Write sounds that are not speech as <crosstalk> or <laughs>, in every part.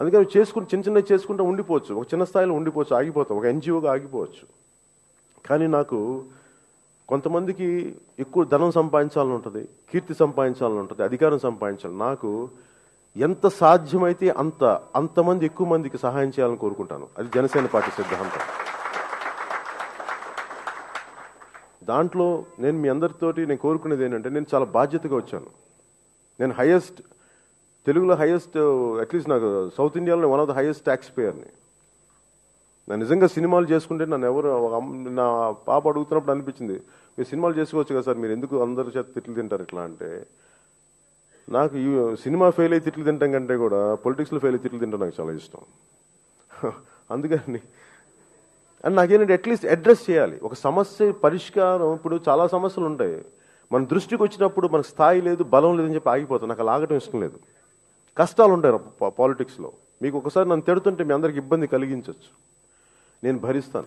అందుకని చేసుకుని చిన్న చిన్న చేసుకుంటూ ఉండిపోవచ్చు. ఒక చిన్న స్థాయిలో ఉండిపోవచ్చు ఆగిపోతాం ఒక ఎన్జిఓగా ఆగిపోవచ్చు. కానీ నాకు కొంతమందికి ఎక్కువ ధనం సంపాదించాలని ఉంటుంది కీర్తి సంపాదించాలని ఉంటుంది అధికారం సంపాదించాలి. నాకు ఎంత సాధ్యమైతే అంత అంతమంది ఎక్కువ మందికి సహాయం చేయాలని కోరుకుంటాను. అది జనసేన పార్టీ సిద్ధాంతం. దాంట్లో నేను మీ అందరితోటి నేను కోరుకునేది ఏంటంటే నేను చాలా బాధ్యతగా వచ్చాను. నేను హైయెస్ట్ తెలుగులో హైయెస్ట్ అట్లీస్ట్ నాకు సౌత్ ఇండియాలో one of the highest tax పేయర్ని నేను నిజంగా సినిమాలు చేసుకుంటే నన్ను ఎవరు నా పాప అడుగుతున్నప్పుడు అనిపించింది మీరు సినిమాలు చేసుకోవచ్చు కదా సార్ మీరు ఎందుకు అందరి చేత తిట్లు తింటారు ఇట్లా? అంటే నాకు ఈ సినిమా ఫెయిల్ అయ్యి తిట్లు తింటాం కంటే కూడా పొలిటిక్స్లో ఫెయిల్ అయ్యి తిట్లు తింటాం నాకు చాలా ఇష్టం. <laughs> అందుకని అండ్ నాకేంటంటే అట్లీస్ట్ అడ్రస్ చేయాలి. ఒక సమస్య పరిష్కారం ఇప్పుడు చాలా సమస్యలు ఉంటాయి. మన దృష్టికి వచ్చినప్పుడు మనకు స్థాయి లేదు బలం లేదని చెప్పి ఆగిపోతాం. నాకు లాగటం ఆగటం ఇష్టం లేదు. కష్టాలు ఉంటాయి పాలిటిక్స్లో మీకు ఒకసారి నన్ను తిడుతుంటే మీ అందరికి ఇబ్బంది కలిగించవచ్చు నేను భరిస్తాను.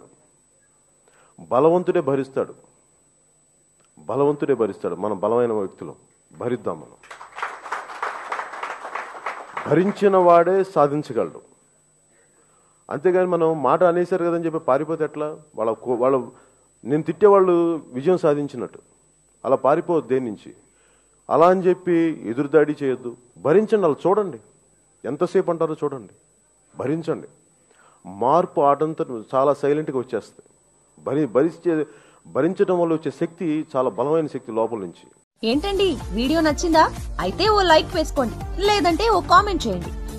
బలవంతుడే భరిస్తాడు. బలవంతుడే భరిస్తాడు. మనం బలమైన వ్యక్తులు. భరిద్దాం మనం. భరించిన వాడే సాధించగలడు. అంతేగాని మనం మాట అనేసారు కదని చెప్పి పారిపోతే ఎట్లా? వాళ్ళ వాళ్ళ నేను తిట్టేవాళ్ళు విజయం సాధించినట్టు. అలా పారిపోవద్దు దేని నుంచి? అలా అని చెప్పి ఎదురుదాడి చేయొద్దు. భరించండి అలా చూడండి. ఎంతసేపు అంటారో చూడండి. భరించండి. మార్పు ఆటంతా చాలా సైలెంట్గా వచ్చేస్తుంది. భరి భరించే భరించడం వల్ల వచ్చే శక్తి చాలా బలమైన శక్తి లోపల నుంచి. ఏంటండి? వీడియో నచ్చిందా? అయితే ఓ లైక్ వేసుకోండి. లేదంటే ఓ కామెంట్ చేయండి.